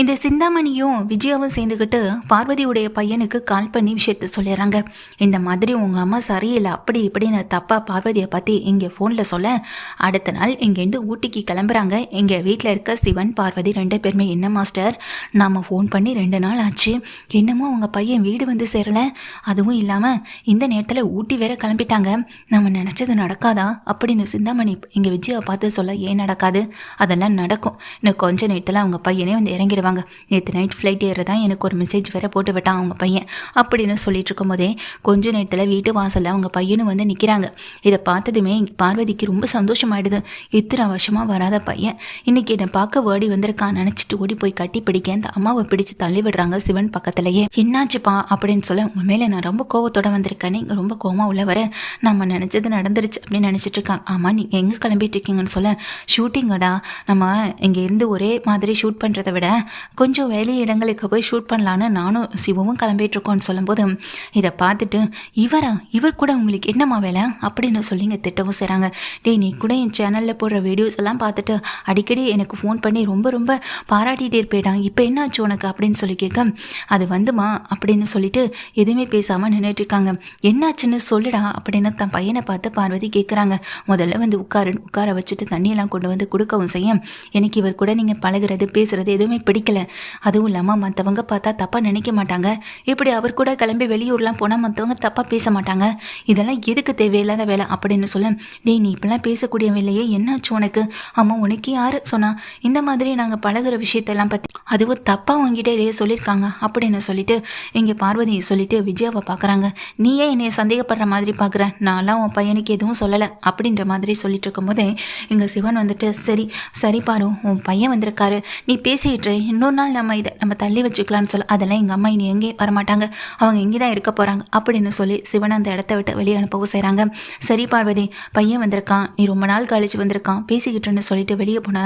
இந்த சிந்தாமணியும் விஜயாவும் சேர்ந்துக்கிட்டு பார்வதியுடைய பையனுக்கு கால் பண்ணி விஷயத்த சொல்லிடுறாங்க. இந்த மாதிரி உங்கள் அம்மா சரியில்லை அப்படி இப்படின்னு தப்பாக பார்வதியை பற்றி இங்கே ஃபோனில் சொல்ல. அடுத்த நாள் இங்கேருந்து ஊட்டிக்கு கிளம்புறாங்க. எங்கள் வீட்டில் இருக்க சிவன் பார்வதி ரெண்டு பேருமே என்ன மாஸ்டர்? நாம் ஃபோன் பண்ணி ரெண்டு நாள் ஆச்சு. என்னமோ அவங்க பையன் வீடு வந்து சேரலை. அதுவும் இல்லாமல் இந்த நேரத்தில் ஊட்டி வேற கிளம்பிட்டாங்க. நம்ம நினச்சது நடக்காதா? அப்படின்னு சிந்தாமணி எங்கள் விஜயாவை பார்த்து சொல்ல ஏன் நடக்காது? அதெல்லாம் நடக்கும். இன்னும் கொஞ்ச நேரத்தில் அவங்க பையனே வந்து இறங்கிடுவாங்க நேற்று நைட் ஃப்ளைட் ஏறதா எனக்கு ஒரு மெசேஜ் வேற போட்டு விட்டான் அவங்க பையன். அப்படின்னு சொல்லிட்டு இருக்கும்போதே கொஞ்ச நேரத்தில் வீட்டு வாசலில் அவங்க பையனும் வந்து நிற்கிறாங்க இதை பார்த்ததுமே பார்வதிக்கு ரொம்ப சந்தோஷமாயிடுது. இத்தனை வருஷமாக வராத பையன். இன்னைக்கு என்னை பார்க்க ஓடி வந்திருக்கான். நினச்சிட்டு ஓடி போய் கட்டி பிடிக்க அந்த அம்மாவை பிடிச்சு தள்ளி விடுறாங்க சிவன் பக்கத்துலயே. என்னாச்சுப்பா? அப்படின்னு சொல்ல உங்க மேலே நான் ரொம்ப கோவத்தோட வந்திருக்கேன். நீங்கள் ரொம்ப கோவமாக உள்ள வர. நம்ம நினச்சது நடந்துருச்சு அப்படின்னு நினச்சிட்டு இருக்காங்க ஆமாம் நீங்கள் எங்கே கிளம்பிட்டு இருக்கீங்கன்னு சொல்ல. ஷூட்டிங்கடா நம்ம இங்கே இருந்து ஒரே மாதிரி ஷூட் பண்ணுறதை விட கொஞ்சம் வேலை இடங்களுக்கு போய் ஷூட் பண்ணலான்னு நானும் சிவமும் கிளம்பிட்டுருக்கோன்னு சொல்லும்போது இதை பார்த்துட்டு இவரா? இவர் கூட உங்களுக்கு என்னம்மா வேலை? அப்படின்னு சொல்லிங்க திட்டவும் செய்கிறாங்க டேய் நீ கூட என் சேனலில் போடுற வீடியோஸ் எல்லாம் பார்த்துட்டு அடிக்கடி எனக்கு ஃபோன் பண்ணி ரொம்ப ரொம்ப பாராட்டிகிட்டே இருப்பேடா. இப்போ என்னாச்சு உனக்கு? அப்படின்னு சொல்லி கேட்க அது வந்துமா? அப்படின்னு சொல்லிட்டு எதுவுமே பேசாமல் நின்றுட்டு இருக்காங்க என்னாச்சுன்னு சொல்லுடா அப்படின்னு தன் பையனை பார்த்து பார்வதி கேட்குறாங்க. முதல்ல வந்து உட்காரு உட்கார வச்சுட்டு தண்ணியெல்லாம் கொண்டு வந்து கொடுக்கவும் செய்யும் எனக்கு இவர் கூட நீங்கள் பழகுறது பேசுகிறது எதுவுமே பிடிக்கல அதுவும் இல்லாமல் மற்றவங்க பார்த்தா தப்பாக நினைக்க மாட்டாங்க. இப்படி அவர் கூட கிளம்பி வெளியூர்லாம் போனால் மற்றவங்க தப்பாக பேச மாட்டாங்க. இதெல்லாம் எதுக்கு தேவையில்லாத வேலை அப்படின்னு சொல்ல டேய் நீ இப்பெல்லாம் பேசக்கூடிய வேலையே என்னாச்சு உனக்கு? அம்மா உனக்கு யார்? சொன்னா இந்த மாதிரி நாங்கள் பழகுற விஷயத்தெல்லாம் பற்றி அதுவும் தப்பாக உங்ககிட்ட இதையே சொல்லியிருக்காங்க. அப்படின்னு சொல்லிட்டு இங்கே பார்வதியை சொல்லிட்டு விஜயாவை பார்க்குறாங்க நீ ஏன் என்னைய சந்தேகப்படுற மாதிரி பார்க்குற நான்லாம் உன் பையனுக்கு எதுவும் சொல்லலை. அப்படின்ற மாதிரி சொல்லிட்டு இருக்கும்போதே இங்கே சிவன் வந்துட்டு சரி சரி பாரு உன் பையன் வந்திருக்காரு. நீ பேசிக்கிட்டு இன்னொரு நாள் நம்ம இதை நம்ம தள்ளி வச்சுக்கலான்னு சொல்ல அதெல்லாம் எங்கள் அம்மா இனி எங்கேயும் வரமாட்டாங்க. அவங்க இங்கே தான் இருக்க போகிறாங்க அப்படின்னு சொல்லி சிவன் அந்த இடத்த விட்டு வெளியே அனுப்பவும் செய்கிறாங்க சரி பார்வதி பையன் வந்திருக்கான். நீ ரொம்ப நாள் கழிச்சு வந்திருக்கான். பேசிக்கிட்டுன்னு சொல்லிட்டு வெளியே போன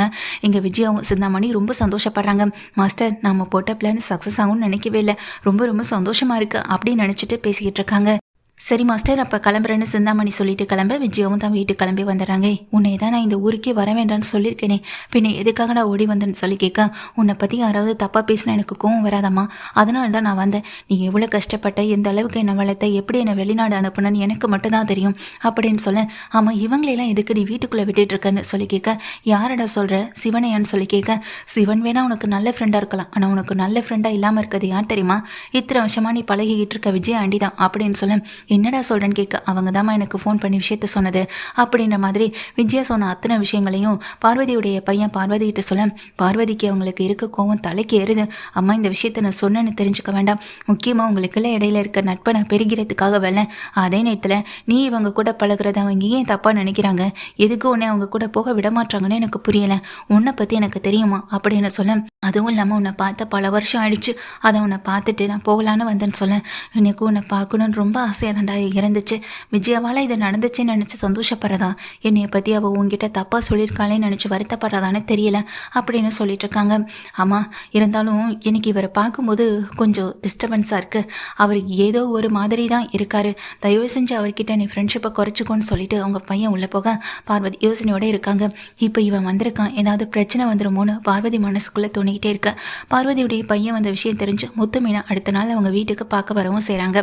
எங்கள் விஜயாவும் சிந்தாமணி ரொம்ப சந்தோஷப்படுறாங்க. மாஸ்டர் நம்ம போட்ட பிளான் சக்ஸஸ் ஆகும்னு நினைக்கவே இல்லை. ரொம்ப ரொம்ப சந்தோஷமாக இருக்குது அப்படின்னு நினச்சிட்டு பேசிக்கிட்டு இருக்காங்க. சரி மாஸ்டர் அப்போ கிளம்புறேன்னு சிந்தாமணி சொல்லிட்டு கிளம்ப விஜயாவும் தான் வீட்டுக்கு கிளம்பி வந்துடுறாங்க உன்னை தான் நான் இந்த ஊருக்கே வர வேண்டாம்னு சொல்லியிருக்கேனே. பின்ன எதுக்காக நான் ஓடி வந்தேன்னு சொல்லி கேட்க உன்னை பற்றி யாராவது தப்பாக பேசினா எனக்கு கோவம் வராதம்மா. அதனால தான் நான் வந்தேன். நீ எவ்வளோ கஷ்டப்பட்ட எந்த அளவுக்கு என்னை வளர்த்த எப்படி என்னை வெளிநாடு அனுப்புனன்னு எனக்கு மட்டும்தான் தெரியும். அப்படின்னு சொல்ல ஆமாம் இவங்களெல்லாம் எதுக்கு நீ வீட்டுக்குள்ளே விட்டுட்டு இருக்கன்னு? சொல்லி கேட்க யாரடா சொல்கிற சிவனையான்னு சொல்லி கேட்க சிவன் வேணா உனக்கு நல்ல ஃப்ரெண்டாக இருக்கலாம். ஆனால் உனக்கு நல்ல ஃப்ரெண்டாக இல்லாமல் இருக்கிறது யார் தெரியுமா? இத்தனை வருஷமா நீ பழகிக்கிட்டு இருக்க விஜய் ஆண்டி தான். அப்படின்னு சொல்ல என்னடா சொல்கிறேன்னு கேட்க அவங்க தாம்மா எனக்கு ஃபோன் பண்ணி விஷயத்த சொன்னது. அப்படின்ற மாதிரி விஜயா சொன்ன அத்தனை விஷயங்களையும் பார்வதியுடைய பையன் பார்வதிகிட்ட சொல்ல பார்வதிக்கு அவங்களுக்கு இருக்க கோவம் தலைக்கு ஏறுது. அம்மா இந்த விஷயத்த நான் சொன்னேன்னு தெரிஞ்சுக்க வேண்டாம். முக்கியமாக உங்களுக்குள்ள இடையில இருக்க நட்பை நான் பெருகிறதுக்காக வரல அதே நேரத்தில் நீ இவங்க கூட பழகிறத அவங்க ஏன் தப்பாக நினைக்கிறாங்க? எதுக்கு உன்னை அவங்க கூட போக விடமாட்டாங்கன்னு எனக்கு புரியலை. உன்னை பற்றி எனக்கு தெரியுமா? அப்படின்னு சொல்ல அதுவும் இல்லாமல் உன்னை பார்த்த பல வருஷம் ஆயிடுச்சு. அதை உன்னை பார்த்துட்டு நான் போகலான்னு வந்தேன்னு சொல்லேன் எனக்கு உன்னை பார்க்கணுன்னு ரொம்ப ஆசையாக தாண்டா இருந்துச்சு விஜயாவால் இது நடந்துச்சுன்னு நினச்சி சந்தோஷப்படுறதா? என்னைய பற்றி அவள் உங்ககிட்ட தப்பாக சொல்லியிருக்காளேன்னு நினச்சி வருத்தப்படுறதான்னு தெரியல அப்படின்னு சொல்லிட்டு இருக்காங்க. ஆமாம் இருந்தாலும் எனக்கு இவரை பார்க்கும்போது கொஞ்சம் டிஸ்டர்பன்ஸாக இருக்குது அவர் ஏதோ ஒரு மாதிரி தான் இருக்கார். தயவு செஞ்சு அவர்கிட்ட நீ ஃப்ரெண்ட்ஷிப்பை குறைச்சிக்கோன்னு சொல்லிட்டு அவங்க பையன் உள்ளே போக பார்வதி யோசனையோடு இருக்காங்க. இப்போ இவன் வந்திருக்கான். ஏதாவது பிரச்சனை வந்துருமோன்னு பார்வதி மனசுக்குள்ளே துணி பண்ணிக்கிட்டே இருக்க. பார்வதியுடைய பையன் வந்த விஷயம் தெரிஞ்சு முத்துமீனா அடுத்த நாள் அவங்க வீட்டுக்கு பார்க்க வரவும் செய்கிறாங்க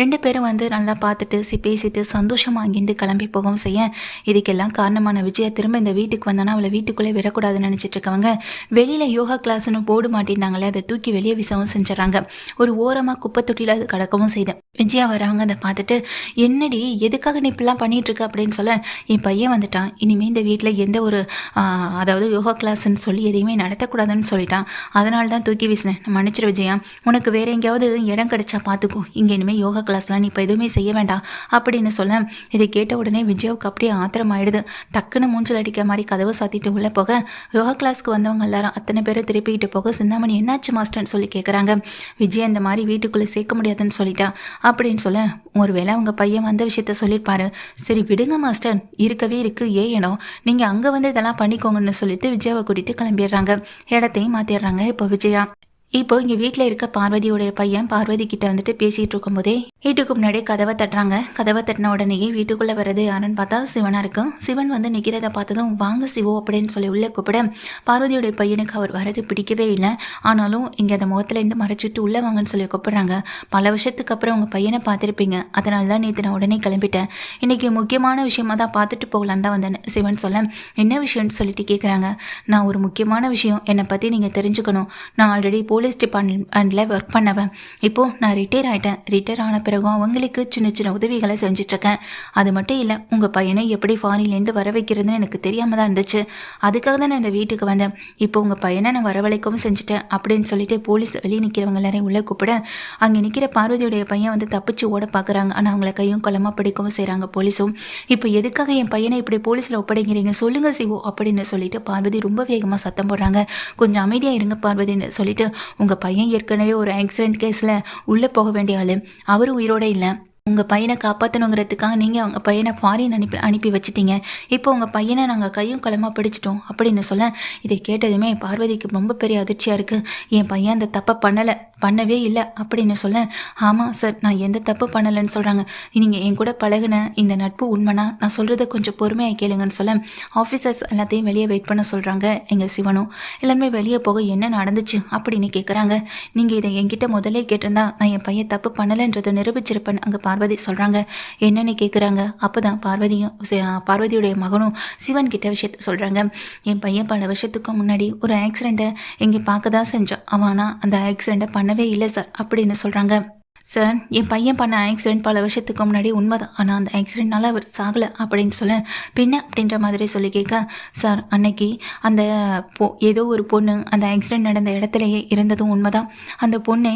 ரெண்டு பேரும் வந்து நல்லா பார்த்துட்டு சி பேசிட்டு சந்தோஷமாக அங்கிருந்து கிளம்பி போகவும் செய்ய இதுக்கெல்லாம் காரணமான விஜயா திரும்ப இந்த வீட்டுக்கு வந்தானா அவளை வீட்டுக்குள்ளே விடக்கூடாதுன்னு நினச்சிட்டு இருக்கவங்க வெளியில் யோகா கிளாஸ்னு போர்டு மாட்டியிருந்தாங்களே அதை தூக்கி வெளியே விசவும் செஞ்சுறாங்க ஒரு ஓரமாக குப்பை தொட்டியில் அது கடக்கவும் செய்தேன் விஜயா வராங்க அதை பார்த்துட்டு என்னடி எதுக்காக நீ இப்படிலாம் பண்ணிட்டு இருக்க அப்படின்னு சொல்ல என் பையன் வந்துட்டான். இனிமேல் இந்த வீட்டில் எந்த ஒரு அதாவது யோகா கிளாஸ்ன்னு சொல்லி எதையுமே நடத்தக்கூடாதுன்னு சொல்லிட்டு சொல்லிட்டான். அதனால தான் தூக்கி வீசினேன். மன்னிச்சிரு விஜயா. உனக்கு வேற எங்கேயாவது இடம் கிடைச்சா பார்த்துக்கோ இங்கே இனிமேல் யோகா கிளாஸ்லாம் நீ இப்போ எதுவுமே செய்ய வேண்டாம். அப்படின்னு சொல்ல இதை கேட்ட உடனே விஜயாவுக்கு அப்படியே ஆத்திரம் ஆயிடுது டக்குன்னு மூஞ்சல் அடிக்க மாதிரி கதவை சாத்திட்டு உள்ளே போக யோகா கிளாஸ்க்கு வந்தவங்க எல்லாரும் அத்தனை பேரும் திருப்பிக்கிட்டு போக சிந்தாமணி என்னாச்சு மாஸ்டர்னு சொல்லி கேட்குறாங்க விஜய் இந்த மாதிரி வீட்டுக்குள்ளே சேர்க்க முடியாதுன்னு சொல்லிட்டா. அப்படின்னு சொல்ல ஒருவேளை அவங்க பையன் வந்த விஷயத்த சொல்லியிருப்பாரு. சரி விடுங்க மாஸ்டர் இருக்கவே இருக்கு. இடம் நீங்கள் அங்கே வந்து இதெல்லாம் பண்ணிக்கோங்கன்னு சொல்லிட்டு விஜயாவை கூட்டிகிட்டு கிளம்பிடுறாங்க. இடத்தையும் மாற்றிடுறாங்க இப்போ விஜயா இப்போ இங்கே வீட்டில் இருக்க பார்வதியோடைய பையன் பார்வதி கிட்ட வந்துட்டு பேசிகிட்டு இருக்கும்போதே வீட்டுக்கு முன்னாடி கதவை தட்டுறாங்க. கதவை தட்டின உடனேயே வீட்டுக்குள்ளே வர்றது யாருன்னு பார்த்தா சிவனாக இருக்கும் சிவன் வந்து நிற்கிறத பார்த்ததும் வாங்க சிவோ அப்படின்னு சொல்லி உள்ளே கூப்பிட பார்வதியோடைய பையனுக்கு அவர் வரது பிடிக்கவே இல்லை. ஆனாலும் இங்கே அந்த முகத்துலேருந்து மறைச்சிட்டு உள்ளே வாங்கன்னு சொல்லி கூப்பிட்றாங்க. பல வருஷத்துக்கு அப்புறம் உங்கள் பையனை பார்த்துருப்பீங்க. அதனால தான் நேற்று நான் உடனே கிளம்பிட்டேன். இன்றைக்கி முக்கியமான விஷயமா தான் பார்த்துட்டு போகலான்னு தான் வந்தேன் சிவன் சொல்ல என்ன விஷயம்னு சொல்லிட்டு கேட்குறாங்க நான் ஒரு முக்கியமான விஷயம். என்னை பற்றி நீங்கள் தெரிஞ்சுக்கணும். நான் ஆல்ரெடி போலீஸ் டிபார்ட்மெண்ட்டில் ஒர்க் பண்ணவன். இப்போது நான் ரிட்டையர் ஆகிட்டேன் ரிட்டையர் ஆன பிறகும் அவங்களுக்கு சின்ன சின்ன உதவிகளை செஞ்சிட்ருக்கேன். அது மட்டும் இல்லை உங்கள் பையனை எப்படி ஃபாரின்லேருந்து வர வைக்கிறதுன்னு எனக்கு தெரியாமல் தான் இருந்துச்சு. அதுக்காக தான் நான் இந்த வீட்டுக்கு வந்தேன். இப்போ உங்கள் பையனை நான் வரவழைக்கவும் செஞ்சுட்டேன் அப்படின்னு சொல்லிட்டு போலீஸ் வெளியே நிற்கிறவங்க எல்லாரையும் உள்ளே கூப்பிட அங்கே நிற்கிற பார்வதியுடைய பையன் வந்து தப்பிச்சு ஓட பார்க்குறாங்க ஆனால் அவங்கள கையும் கொலமாக பிடிக்கவும் செய்கிறாங்க போலீஸும். இப்போ எதுக்காக என் பையனை இப்படி போலீஸில் ஒப்படைங்கிறீங்க சொல்லுங்கள் சிவோ அப்படின்னு சொல்லிட்டு பார்வதி ரொம்ப வேகமாக சத்தம் போடுறாங்க. கொஞ்சம் அமைதியாக இருங்க பார்வதின்னு சொல்லிட்டு உங்கள் பையன் ஏற்கனவே ஒரு ஆக்சிடென்ட் கேஸில் உள்ளே போக வேண்டிய ஆள். அவரும் உயிரோட இல்லை. உங்கள் பையனை காப்பாற்றணுங்கிறதுக்காக நீங்கள் அவங்க பையனை ஃபாரின் அனுப்பி அனுப்பி வச்சிட்டீங்க. இப்போ உங்கள் பையனை நாங்கள் கையும் களமாக பிடிச்சிட்டோம். அப்படின்னு சொல்ல இதை கேட்டதுமே பார்வதிக்கு ரொம்ப பெரிய அதிர்ச்சியாக இருக்குது என் பையன் அந்த தப்பை பண்ணலை. பண்ணவே இல்லை அப்படின்னு சொல்ல ஆமாம் சார் நான் எந்த தப்பு பண்ணலைன்னு சொல்கிறாங்க நீங்கள் என் கூட பழகுன இந்த நட்பு உண்மைனா நான் சொல்கிறத கொஞ்சம் பொறுமையாக கேளுங்கன்னு சொல்ல ஆஃபீஸர்ஸ் எல்லாத்தையும் வெளியே வெயிட் பண்ண சொல்கிறாங்க எங்கள் சிவனும். எல்லாருமே வெளியே போக என்ன நடந்துச்சு அப்படின்னு கேட்குறாங்க நீங்கள் இதை என்கிட்ட முதல்ல கேட்டிருந்தா நான் என் பையன் தப்பு பண்ணலைன்றதை நிரூபிச்சிருப்பேன் அங்கே பார்வதி சொல்கிறாங்க என்னன்னு கேட்குறாங்க அப்போ தான் பார்வதியும் பார்வதியுடைய மகனும் சிவன் கிட்ட விஷயத்த சொல்கிறாங்க என் பையன் பல வருஷத்துக்கு முன்னாடி ஒரு ஆக்சிடெண்ட்டை இங்கே பார்க்க தான் செஞ்சான். அவனா அந்த ஆக்சிடெண்ட்டை பண்ண பண்ணவே இல்லை சார் அப்படின்னு சொல்கிறாங்க சார் என் பையன் பண்ண ஆக்சிடென்ட் பல வருஷத்துக்கு முன்னாடி உண்மைதான். ஆனால் அந்த ஆக்சிடென்ட்னால அவர் சாகலை அப்படின்னு சொல்ல பின்ன அப்படின்ற மாதிரி சொல்லி கேட்க சார் அன்னைக்கு அந்த பொ ஏதோ ஒரு பொண்ணு அந்த ஆக்சிடென்ட் நடந்த இடத்துலையே இருந்ததும் உண்மைதான். அந்த பொண்ணே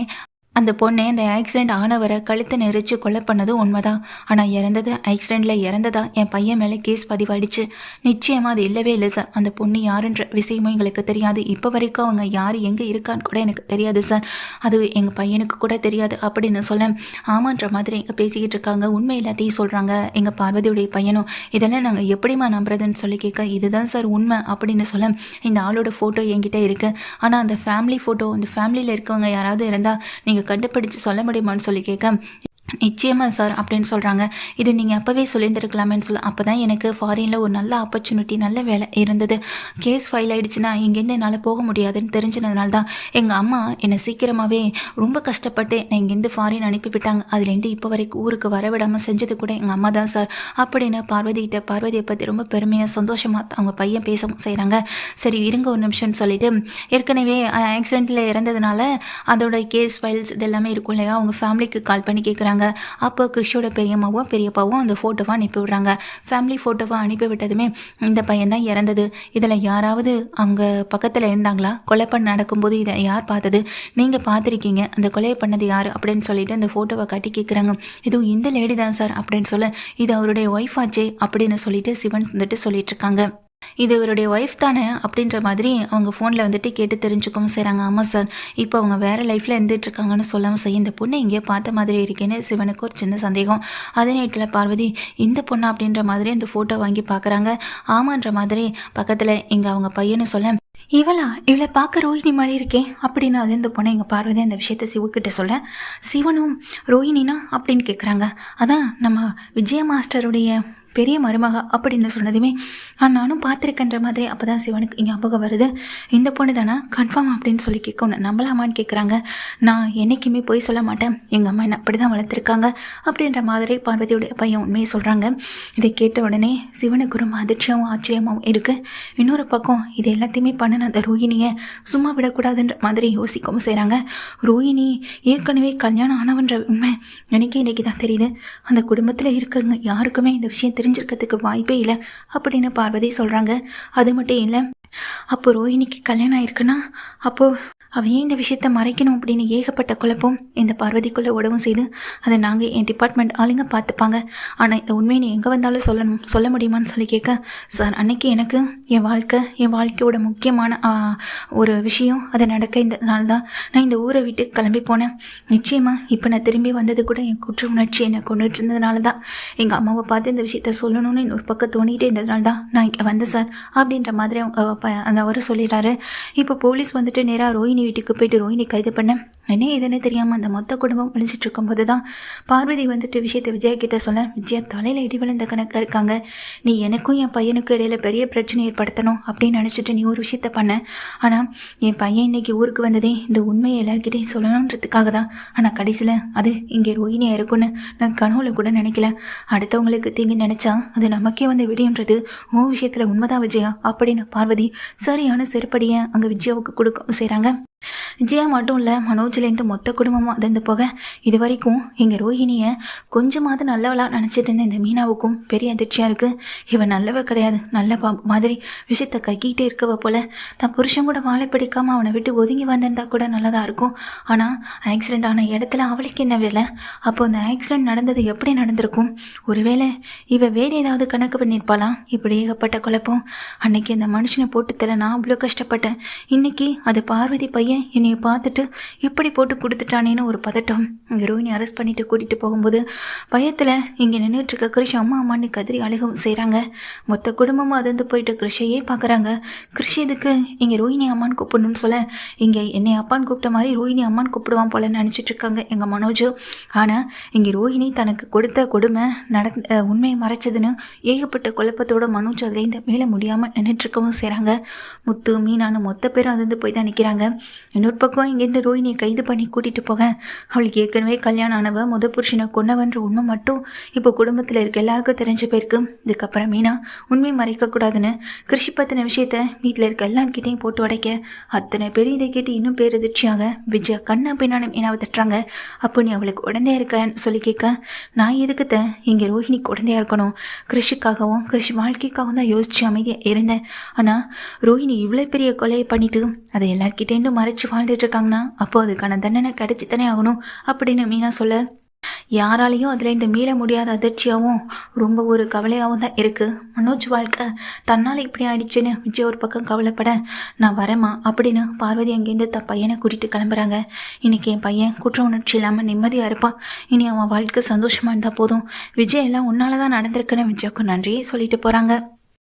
அந்த பொண்ணை அந்த ஆக்சிடென்ட் ஆனவரை கழுத்தை நெரிச்சு கொலை பண்ணதும் உண்மைதான் ஆனால் இறந்தது ஆக்சிடெண்ட்டில் இறந்ததா? என் பையன் மேலே கேஸ் பதிவாயிடுச்சு. நிச்சயமாக அது இல்லவே இல்லை சார் அந்த பொண்ணு யாருன்ற விஷயமும் எங்களுக்கு தெரியாது. இப்போ வரைக்கும் அவங்க யார் எங்கே இருக்கான்னு கூட எனக்கு தெரியாது சார் அது எங்கள் பையனுக்கு கூட தெரியாது அப்படின்னு சொல்ல. ஆமான்ற மாதிரி எங்கே பேசிக்கிட்டு இருக்காங்க. உண்மை எல்லாத்தையும் சொல்கிறாங்க எங்கள் பார்வதியுடைய பையனும். இதெல்லாம் நாங்கள் எப்படிம்மா நம்புறதுன்னு சொல்லி கேட்க இதுதான் சார் உண்மை அப்படின்னு சொல்ல. இந்த ஆளோட ஃபோட்டோ என்கிட்ட இருக்குது ஆனால் அந்த ஃபேமிலி ஃபோட்டோ அந்த ஃபேமிலியில் இருக்கவங்க யாராவது இருந்தால் நீங்கள் கண்டுபிடிச்சு சொல்ல முடியுமான்னு சொல்லி கேட்க நிச்சயமாக சார் அப்படின்னு சொல்கிறாங்க இது நீங்கள் அப்போவே சொல்லியிருந்துருக்கலாமேன்னு சொல்ல அப்போ தான் எனக்கு ஃபாரினில் ஒரு நல்ல ஆப்பர்ச்சுனிட்டி நல்ல வேலை இருந்தது. கேஸ் ஃபைல் ஆகிடுச்சுன்னா இங்கேருந்து என்னால் போக முடியாதுன்னு தெரிஞ்சதுனால தான் எங்கள் அம்மா என்னை சீக்கிரமாகவே ரொம்ப கஷ்டப்பட்டு நான் இங்கேருந்து ஃபாரின் அனுப்பிவிட்டாங்க அதுலேருந்து இப்போ வரைக்கும் ஊருக்கு வரவிடாமல் செஞ்சது கூட எங்கள் அம்மா தான் சார். அப்படின்னு பார்வதிகிட்ட பார்வதியை பற்றி ரொம்ப பெருமையாக சந்தோஷமாக அவங்க பையன் பேசவும் செய்கிறாங்க சரி இருங்க ஒரு நிமிஷம்னு சொல்லிவிட்டு ஏற்கனவே ஆக்சிடெண்ட்டில் இறந்ததுனால அதோட கேஸ் ஃபைல்ஸ் இதெல்லாமே இருக்கும் இல்லையா? அவங்க ஃபேமிலிக்கு கால் பண்ணி கேட்குறாங்க அப்போ கிறிஷோட பெரியம்மாவும் பெரியப்பாவும் அந்த ஃபோட்டோவை அனுப்பி விடுறாங்க. ஃபேமிலி ஃபோட்டோவை அனுப்பி விட்டதுமே இந்த பையன் தான் இறந்தது. இதில் யாராவது அவங்க பக்கத்தில் இருந்தாங்களா? கொலை பண்ண நடக்கும்போது இதை யார் பார்த்தது? நீங்கள் பார்த்துருக்கீங்க. அந்த கொலையை பண்ணது யார்? அப்படின்னு சொல்லிட்டு அந்த ஃபோட்டோவை காட்டி கேட்குறாங்க இதுவும் இந்த லேடி தான் சார் அப்படின்னு சொல்ல இது அவருடைய ஒய்ஃப் ஆச்சே அப்படின்னு சொல்லிட்டு சிவன் வந்துட்டு சொல்லிட்டு இருக்காங்க. இது இவருடைய ஒய்ஃப் தானே அப்படின்ற மாதிரி அவங்க ஃபோனில் வந்துட்டு கேட்டு தெரிஞ்சுக்கவும் செய்கிறாங்க ஆமாம் சார் இப்போ அவங்க வேறு லைஃப்பில் இருந்துகிட்ருக்காங்கன்னு சொல்லாமல் செய்ய இந்த பொண்ணை எங்கேயோ பார்த்த மாதிரி இருக்கேன்னு சிவனுக்கு ஒரு சின்ன சந்தேகம். அதே நேரத்தில் பார்வதி இந்த பொண்ணு அப்படின்ற மாதிரி அந்த ஃபோட்டோ வாங்கி பார்க்குறாங்க ஆமான்ற மாதிரி பக்கத்தில் இங்கே அவங்க பையனை சொல்ல இவளா? இவளை பார்க்க ரோஹிணி மாதிரி இருக்கேன் அப்படின்னு அது இந்த பொண்ணை எங்கள் பார்வதி அந்த விஷயத்த சிவக்கிட்ட சொல்ல சிவனும் ரோஹிணினா? அப்படின்னு கேட்குறாங்க அதான் நம்ம விஜய மாஸ்டருடைய பெரிய மருமக அப்படின்னு சொன்னதுமே நானும் பார்த்துருக்கன்ற மாதிரி அப்போ தான் சிவனுக்கு ஞாபகம் வருது. இந்த பொண்ணு தானே? கன்ஃபார்ம் அப்படின்னு சொல்லி கேட்கணும். நம்பலாமான்னு கேட்குறாங்க நான் என்றைக்குமே போய் சொல்ல மாட்டேன். எங்கள் அம்மா என்ன அப்படி தான் வளர்த்துருக்காங்க அப்படின்ற மாதிரி பார்வதியோடைய பையன் உண்மையை சொல்கிறாங்க இதை கேட்ட உடனே சிவனுக்கு ரொம்ப அதிர்ச்சியாகவும் ஆச்சரியமாகவும் இருக்குது இன்னொரு பக்கம் இது எல்லாத்தையுமே பண்ணின அந்த ரோஹிணியை சும்மா விடக்கூடாதுன்ற மாதிரி யோசிக்கவும் செய்கிறாங்க ரோஹிணி ஏற்கனவே கல்யாணம் ஆனவன்ற உண்மை எனக்கே இன்றைக்கி தான் தெரியுது. அந்த குடும்பத்தில் இருக்கவங்க யாருக்குமே இந்த விஷயம் தெரிஞ்சிருக்கிறதுக்கு வாய்ப்பே இல்லை அப்படின்னு பார்வதி சொல்கிறாங்க அது மட்டும் இல்லை அப்போ ரோஹிணிக்கு கல்யாணம் ஆயிருக்குன்னா அப்போது அவ ஏன் இந்த விஷயத்த மறைக்கணும் அப்படின்னு ஏகப்பட்ட குழப்பம் இந்த பார்வதிக்குள்ளே உடவும் செய்து அதை நாங்கள் என் டிபார்ட்மெண்ட் ஆளுங்க பார்த்துப்பாங்க. ஆனால் இந்த உண்மையை நீ எங்கே வந்தாலும் சொல்லணும் சொல்ல முடியுமான்னு சொல்லி கேட்க சார் அன்னைக்கு எனக்கு என் வாழ்க்கை என் வாழ்க்கையோட முக்கியமான ஒரு விஷயம் அதை நடக்க இந்த நாள் தான். நான் இந்த ஊரை விட்டு கிளம்பி போனேன். நிச்சயமாக இப்போ நான் திரும்பி வந்தது கூட என் குற்ற உணர்ச்சி என்னை கொண்டுட்டு இருந்ததுனால தான். எங்கள் அம்மாவை பார்த்து இந்த விஷயத்த சொல்லணும்னு இன்னொரு பக்கம் தோணிகிட்டே இருந்ததுனால தான் நான் இங்கே வந்தேன் சார் அப்படின்ற மாதிரி அவங்க ப- அந்த அவர் சொல்லிடுறாரு. இப்போ போலீஸ் வந்துட்டு நேராக ரோஹினி வீட்டுக்கு போயிட்டு ரோஹினி கைது பண்ண. என்ன ஏதுன்னு தெரியாமல் அந்த மொத்த குடும்பம் விழிச்சிட்டு இருக்கும்போது தான் பார்வதி வந்துட்டு விஷயத்தை விஜயா கிட்ட சொல்ல விஜயா தலையில் இடி விழுந்த கணக்காக இருக்காங்க. நீ எனக்கும் என் பையனுக்கும் இடையில பெரிய பிரச்சனை ஏற்படுத்தணும் அப்படின்னு நினச்சிட்டு நீ ஒரு விஷயத்த பண்ண. ஆனால் என் பையன் இன்னைக்கு ஊருக்கு வந்ததே இந்த உண்மையை எல்லாருக்கிட்டையும் சொல்லணுன்றதுக்காக தான் ஆனால் கடைசியில் அது இங்கே ரோஹினியாக இருக்கும்னு நான் கனவுல கூட நினைக்கல. அடுத்தவங்களுக்கு தீங்கு நினச்சா அது நமக்கே வந்து விடியன்றது உன் விஷயத்தில் உண்மைதான் விஜயா அப்படின்னு பார்வதி சரியான செருப்படியை அங்கே விஜயாவுக்கு கொடுக்க செய்கிறாங்க விஜயா மட்டும் இல்லை மனோஜ்லேருந்து மொத்த குடும்பமும் அதிர்ந்து போக இது வரைக்கும் எங்கள் ரோஹிணியை கொஞ்சமாவது நல்லவளா நினச்சிட்டு இருந்த இந்த மீனாவுக்கும் பெரிய அதிர்ச்சியாக இருக்குது இவன் நல்லவ கிடையாது நல்ல பா மாதிரி விஷயத்தை கக்கிட்டே இருக்கவ போல. தான் புருஷன் கூட வாழை பிடிக்காமல் அவனை விட்டு ஒதுங்கி வந்திருந்தா கூட நல்லதாக இருக்கும். ஆனால் ஆக்சிடென்ட் ஆன இடத்துல அவளுக்கு என்ன வேலை? அப்போ அந்த ஆக்சிடென்ட் நடந்தது எப்படி நடந்திருக்கும்? ஒருவேளை இவ வேறு ஏதாவது கணக்கு பண்ணியிருப்பாளா இப்படி ஏகப்பட்ட குழப்பம். அன்னைக்கு அந்த மனுஷனை போட்டு தர நான் அவ்வளோ கஷ்டப்பட்டேன். இன்னைக்கு அது பார்வதி பையன் என்னையை பார்த்துட்டு இப்படி போட்டு கொடுத்துட்டானேன்னு ஒரு பதட்டம். இங்கே ரோஹினி அரெஸ்ட் பண்ணிட்டு கூட்டிகிட்டு போகும்போது பயத்தில் இங்கே நின்றுட்டு இருக்க கிருஷ் அம்மா அம்மான்னு கதறி அழுகவும் செய்கிறாங்க மொத்த குடும்பமும் அதிர்ந்து போயிட்டு கிருஷையே பார்க்குறாங்க கிருஷ் இதுக்கு இங்கே ரோஹினி அம்மான்னு கூப்பிடணும்னு சொல்ல? இங்கே என்னை அப்பான்னு கூப்பிட்ட மாதிரி ரோஹினி அம்மான்னு கூப்பிடுவான் போல நினச்சிட்டு இருக்காங்க எங்கள் மனோஜ். ஆனால் இங்கே ரோஹினி தனக்கு கொடுத்த கொடுமை நட உண்மையை மறைச்சதுன்னு ஏகப்பட்ட குழப்பத்தோட மனோஜ் அதுலேருந்து மேலே முடியாமல் நின்றுட்டு இருக்கவும் செய்கிறாங்க முத்து மீனானு மொத்த பேரும் அதிர்ந்து போய் தான் நிற்கிறாங்க இன்னொரு பக்கம் இங்கேருந்து ரோஹினியை கைது பண்ணி கூட்டிகிட்டு போக. அவளுக்கு ஏற்கனவே கல்யாணம் ஆனவ முத புருஷனை கொன்னவன்ற உண்மை மட்டும் இப்போ குடும்பத்தில் இருக்க எல்லாருக்கும் தெரிஞ்சு போயிருக்கு. இதுக்கப்புறம் மீனா உண்மை மறைக்கக்கூடாதுன்னு கிருஷி பற்றின விஷயத்த வீட்டில் இருக்க எல்லார்கிட்டையும் போட்டு உடைக்க. அத்தனை பேர் இதை கேட்டு இன்னும் பேரதிர்ச்சியாக விஜயா கண்ணா பின்னாலும் மீனாவை தட்டுறாங்க. அப்போ நீ அவளுக்கு உடந்தையா இருக்கன்னு சொல்லி கேட்க நான் எதுக்குத்த? இங்கே ரோஹினிக்கு உடந்தையா இருக்கணும். கிருஷிக்காகவும் கிருஷி வாழ்க்கைக்காகவும் தான் யோசிச்சு அமைதியாக இருந்தேன். ஆனால் ரோஹிணி இவ்வளோ பெரிய கொலையை பண்ணிட்டு அதை எல்லார்கிட்டேருந்து மறைச்சு வாழ்ந்துட்டு இருக்காங்கன்னா அப்போ அதுக்கான தண்டனை கிடைச்சி தானே ஆகணும் அப்படின்னு மீனா சொல்ல யாராலையும் அதில் இந்த மீள முடியாத அதிர்ச்சியாகவும் ரொம்ப ஒரு கவலையாகவும் தான் இருக்குது மனோஜ் வாழ்க்கை தன்னால் இப்படி ஆயிடுச்சுன்னு விஜய் ஒரு பக்கம் கவலைப்பட நான் வரேம்மா அப்படின்னு பார்வதி அங்கேருந்து த பையனை கூட்டிகிட்டு கிளம்புறாங்க. இன்னைக்கு என் பையன் குற்ற உணர்ச்சி இல்லாமல் நிம்மதியாக இருப்பான் இனி அவன் வாழ்க்கை சந்தோஷமாக இருந்தால் போதும். விஜய் எல்லாம் உன்னால தான் நடந்திருக்குன்னு விஜய்க்கு நன்றியே சொல்லிட்டு போகிறாங்க